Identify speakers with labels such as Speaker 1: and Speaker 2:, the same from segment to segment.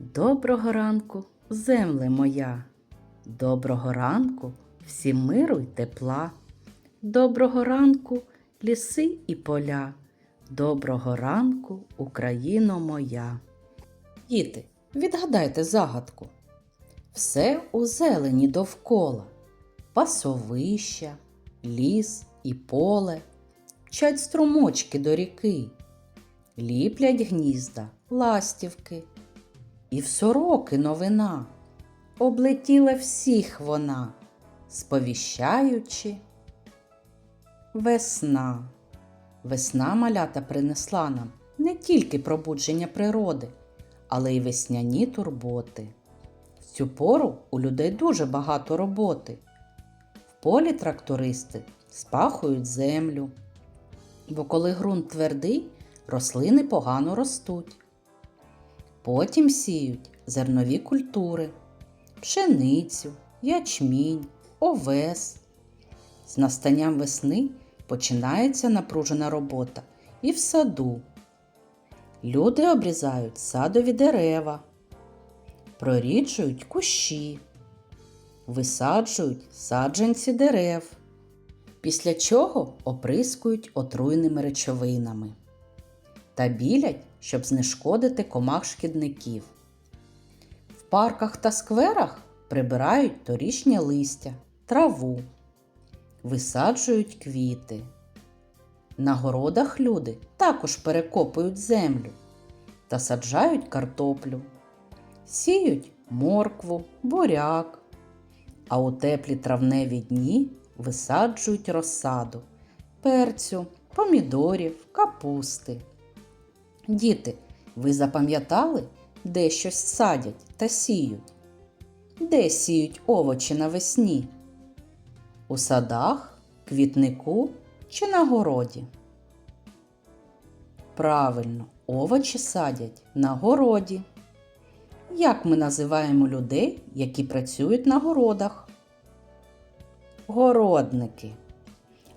Speaker 1: Доброго ранку, земле моя. Доброго ранку, всім миру й тепла. Доброго ранку, ліси і поля. Доброго ранку, Україно моя. Діти, відгадайте загадку. Все у зелені довкола, пасовища, ліс і поле, Мчать струмочки до ріки, ліплять гнізда, ластівки. І в сороки новина облетіла всіх вона, сповіщаючи. Весна. Весна малята принесла нам не тільки пробудження природи, але й весняні турботи. В цю пору у людей дуже багато роботи. В полі трактористи спахують землю, бо коли ґрунт твердий, рослини погано ростуть. Потім сіють зернові культури, пшеницю, ячмінь, овес. З настанням весни починається напружена робота і в саду. Люди обрізають садові дерева, проріджують кущі, висаджують саджанці дерев, після чого оприскують отруйними речовинами та білять, щоб знешкодити комах шкідників. В парках та скверах прибирають торішнє листя, траву, висаджують квіти. На городах люди також перекопують землю та саджають картоплю, сіють моркву, буряк, а у теплі травневі дні висаджують розсаду, перцю, помідорів, капусти. Діти, ви запам'ятали, де щось садять та сіють? Де сіють овочі навесні? У садах, квітнику чи на городі? Правильно, овочі садять на городі. Як ми називаємо людей, які працюють на городах? Городники.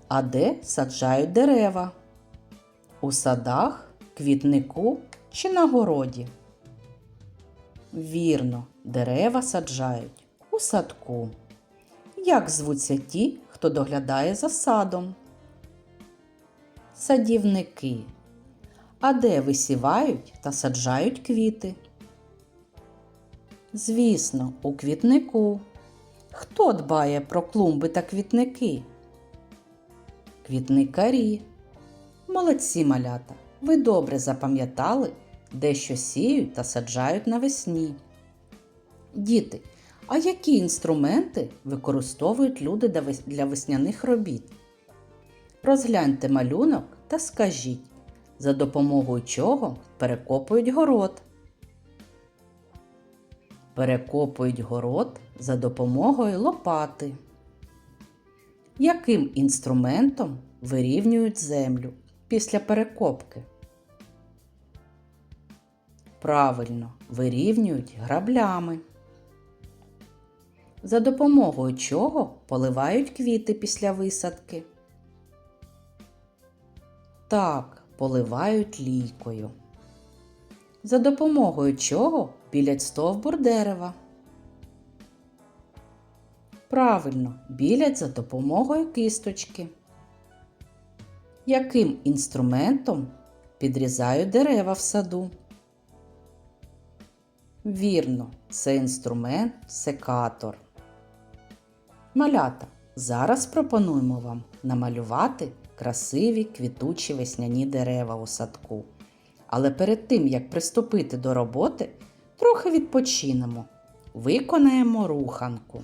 Speaker 1: А де саджають дерева? У садах, квітнику чи на городі? Вірно, дерева саджають у садку. Як звуться ті, хто доглядає за садом? Садівники. А де висівають та саджають квіти? Звісно, у квітнику. Хто дбає про клумби та квітники? Квітникарі. Молодці малята. Ви добре запам'ятали, де що сіють та саджають навесні. Діти, а які інструменти використовують люди для весняних робіт? Розгляньте малюнок та скажіть, за допомогою чого перекопують город. Перекопують город за допомогою лопати. Яким інструментом вирівнюють землю після перекопки? Правильно, вирівнюють граблями. За допомогою чого поливають квіти після висадки? Так, поливають лійкою. За допомогою чого білять стовбур дерева? Правильно, білять за допомогою кисточки. Яким інструментом підрізають дерева в саду? Вірно, це інструмент секатор. Малята, зараз пропонуємо вам намалювати красиві квітучі весняні дерева у садку. Але перед тим, як приступити до роботи, трохи відпочинемо. Виконаємо руханку.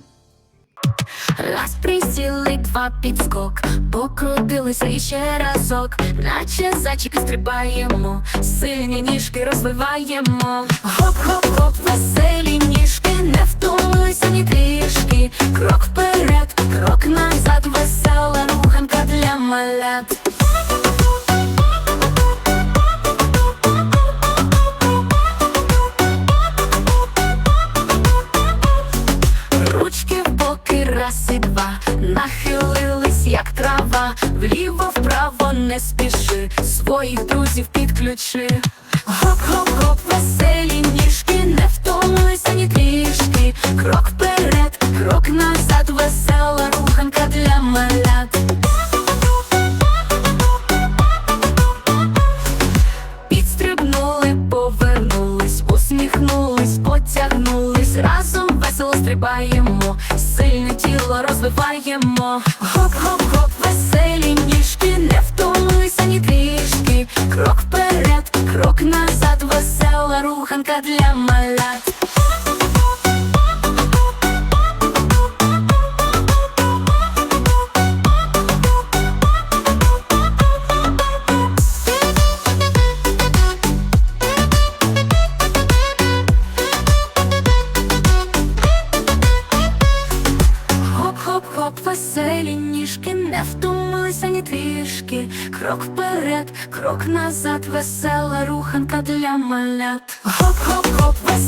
Speaker 2: Раз присіли, два підскок, покрутилися іще разок, наче зайчики стрибаємо, сильні ніжки розвиваємо. Гоп-гоп-гоп, веселі ніжки, не втомилися ні трішки. Крок вперед, друзів підключи. для мене. крок вперед, крок назад, весела руханка для малят. Хоп-хоп-хоп, весела.